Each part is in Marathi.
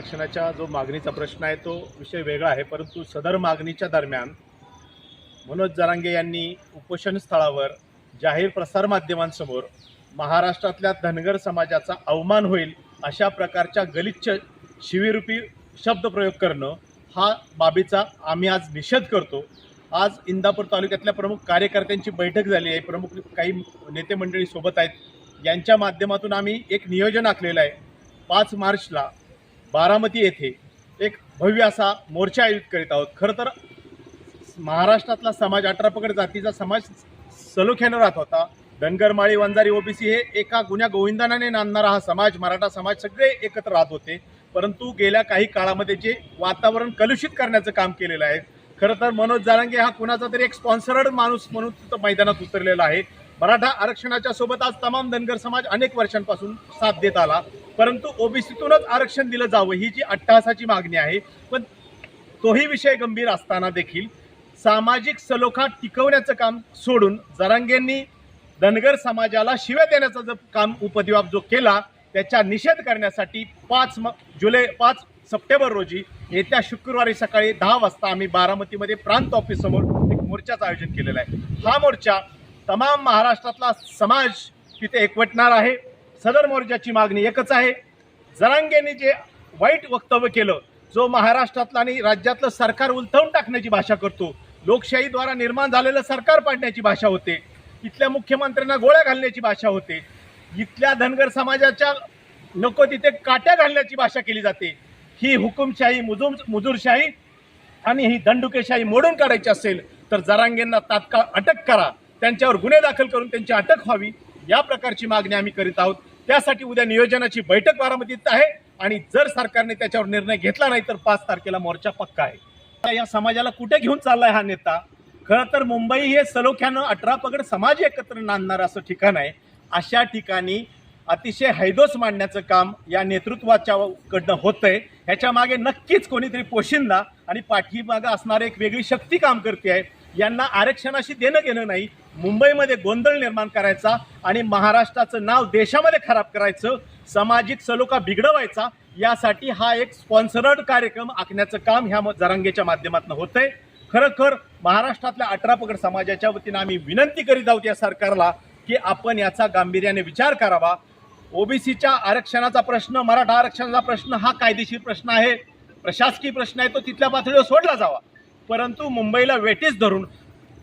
आरक्षणाच्या जो मागणीचा प्रश्न आहे तो विषय वेगळा आहे परंतु सदर मागणीच्या दरम्यान मनोज जरांगे यांनी उपोषण स्थळावर जाहीर प्रसारमाध्यमांसमोर महाराष्ट्रातल्या धनगर समाजाचा अवमान होईल अशा प्रकारच्या गलिच्छ शिविरूपी शब्दप्रयोग करणं हा बाबीचा आम्ही आज निषेध करतो. आज इंदापूर तालुक्यातल्या प्रमुख कार्यकर्त्यांची बैठक झाली आहे. प्रमुख काही नेते मंडळी सोबत आहेत. यांच्या माध्यमातून आम्ही एक नियोजन आखलेलं आहे. पाच मार्चला बारामती येथे एक भव्य असा मोर्चा आयोजित करीत आहोत. खरं तर महाराष्ट्रातला समाज अठरा पगड जातीचा समाज सलोख्यानं राहत होता. धनगर माळी वंजारी ओबीसी हे एका गुन्ह्या गोविंदानाने नांदणारा हा समाज मराठा समाज सगळे एकत्र राहत होते. परंतु गेल्या काही काळामध्ये जे वातावरण कलुषित करण्याचं काम केलेलं आहे खरं तर मनोज जारांगे हा कुणाचा तरी एक स्पॉन्सर्ड माणूस म्हणून तिथं मैदानात उतरलेला आहे. मराठा आरक्षणाच्या सोबत आज तमाम धनगर समाज अनेक वर्षांपासून साथ देत आला. परंतु ओबीसीतूनच आरक्षण दिलं जावं ही जी अट्टहासाची मागणी आहे पण तोही विषय गंभीर असताना देखील सामाजिक सलोखा टिकवण्याचं काम सोडून जरांगेंनी धनगर समाजाला शिव्या देण्याचा जो काम उपद्व्याप जो केला त्याचा निषेध करण्यासाठी पाच म जुलै पाच सप्टेंबर रोजी येत्या शुक्रवारी सकाळी दहा वाजता आम्ही बारामतीमध्ये प्रांत ऑफिससमोर एक मोर्चाचं आयोजन केलेलं आहे. हा मोर्चा तमाम महाराष्ट्रातला समाज तिथे एकवटणार आहे. सदर मोर्चाची मागणी एकच आहे. जरांगेंनी जे वाईट वक्तव्य केलं जो महाराष्ट्रातलं आणि राज्यातलं सरकार उलथवून टाकण्याची भाषा करतो लोकशाहीद्वारा निर्माण झालेलं सरकार पाडण्याची भाषा होते इथल्या मुख्यमंत्र्यांना गोळ्या घालण्याची भाषा होते इथल्या धनगर समाजाच्या नको तिथे काट्या घालण्याची भाषा केली जाते. ही हुकुमशाही मुजुम मुजूरशाही आणि ही दंडुकेशाही मोडून काढायची असेल तर जरांगेंना तात्काळ अटक करा. त्यांच्यावर गुन्हे दाखल करून त्यांची अटक व्हावी या प्रकारची मागणी आम्ही करीत आहोत. त्यासाठी उद्या नियोजनाची बैठक बारामतीत आहे आणि जर सरकारने त्याच्यावर निर्णय घेतला नाही तर पाच तारखेला मोर्चा पक्का आहे. आता या समाजाला कुठे घेऊन चाललाय हा नेता? खरं तर मुंबई हे सलोख्यानं अठरा पगड समाज एकत्र नांदणारं असं ठिकाण आहे. अशा ठिकाणी अतिशय हैदोस मांडण्याचं काम या नेतृत्वाच्या कडनं होतंय. ह्याच्या मागे नक्कीच कोणीतरी पोशिंदा आणि पाठीमागं असणारी एक वेगळी शक्ती काम करते आहे. यांना आरक्षणाशी देणं घेणं नाही मुंबईमध्ये गोंधळ निर्माण करायचा आणि महाराष्ट्राचं नाव देशामध्ये खराब करायचं सामाजिक सलोखा बिघडवायचा यासाठी हा एक स्पॉन्सर्ड कार्यक्रम आखण्याचं काम ह्या म- जरांगेच्या माध्यमातून होतंय. खरोखर महाराष्ट्रातल्या अठरा पगड समाजाच्या वतीनं आम्ही विनंती करीत आहोत या सरकारला की आपण याचा गांभीर्याने विचार करावा. ओबीसीच्या आरक्षणाचा प्रश्न मराठा आरक्षणाचा प्रश्न हा कायदेशीर प्रश्न आहे. प्रशासकीय प्रश्न आहे तो तिथल्या पातळीवर सोडला जावा. परंतु मुंबईला वेटीस धरून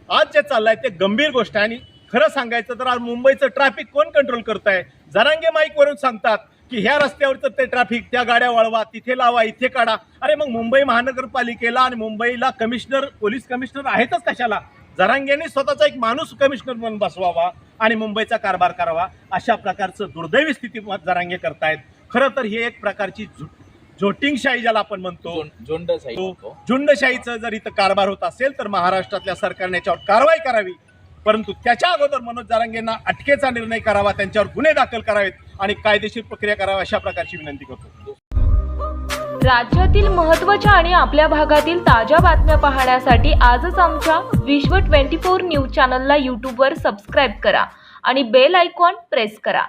आज जे चाललंय ते गंभीर गोष्ट आहे आणि खरं सांगायचं तर आज मुंबईचं ट्रॅफिक कोण कंट्रोल करत आहे जरांगे माईकवरून सांगतात की ह्या रस्त्यावरचं ते ट्रॅफिक त्या गाड्या वळवा तिथे लावा इथे काढा. अरे मग मुंबई महानगरपालिकेला आणि मुंबईला कमिशनर पोलीस कमिशनर आहेतच कशाला? जरांगेने स्वतःचा एक माणूस कमिशनर म्हणून बसवावा आणि मुंबईचा कारभार करावा अशा प्रकारचं दुर्दैवी स्थिती जरांगे करतायत. खरं तर ही एक प्रकारची झुट झोटिंगशाही ज्याला आपण म्हणतो झोंड- झोंडशाही. झुंडशाहीचं जर इथं कारभार होत असेल तर महाराष्ट्रातल्या सरकारने याच्यावर कारवाई करावी. परंतु त्याच्या अगोदर मनोज जारांगेंना अटकेचा निर्णय करावा त्यांच्यावर गुन्हे दाखल करावेत आणि कायदेशीर प्रक्रिया करावी अशा प्रकारची विनंती करतो. राज्यातील महत्त्वाच्या आणि आपल्या भागातील ताज्या बातम्या पाहण्यासाठी आजच आमच्या विश्व 24 न्यूज चॅनलला यूट्यूबवर सबस्क्राईब करा आणि बेल आयकॉन प्रेस करा.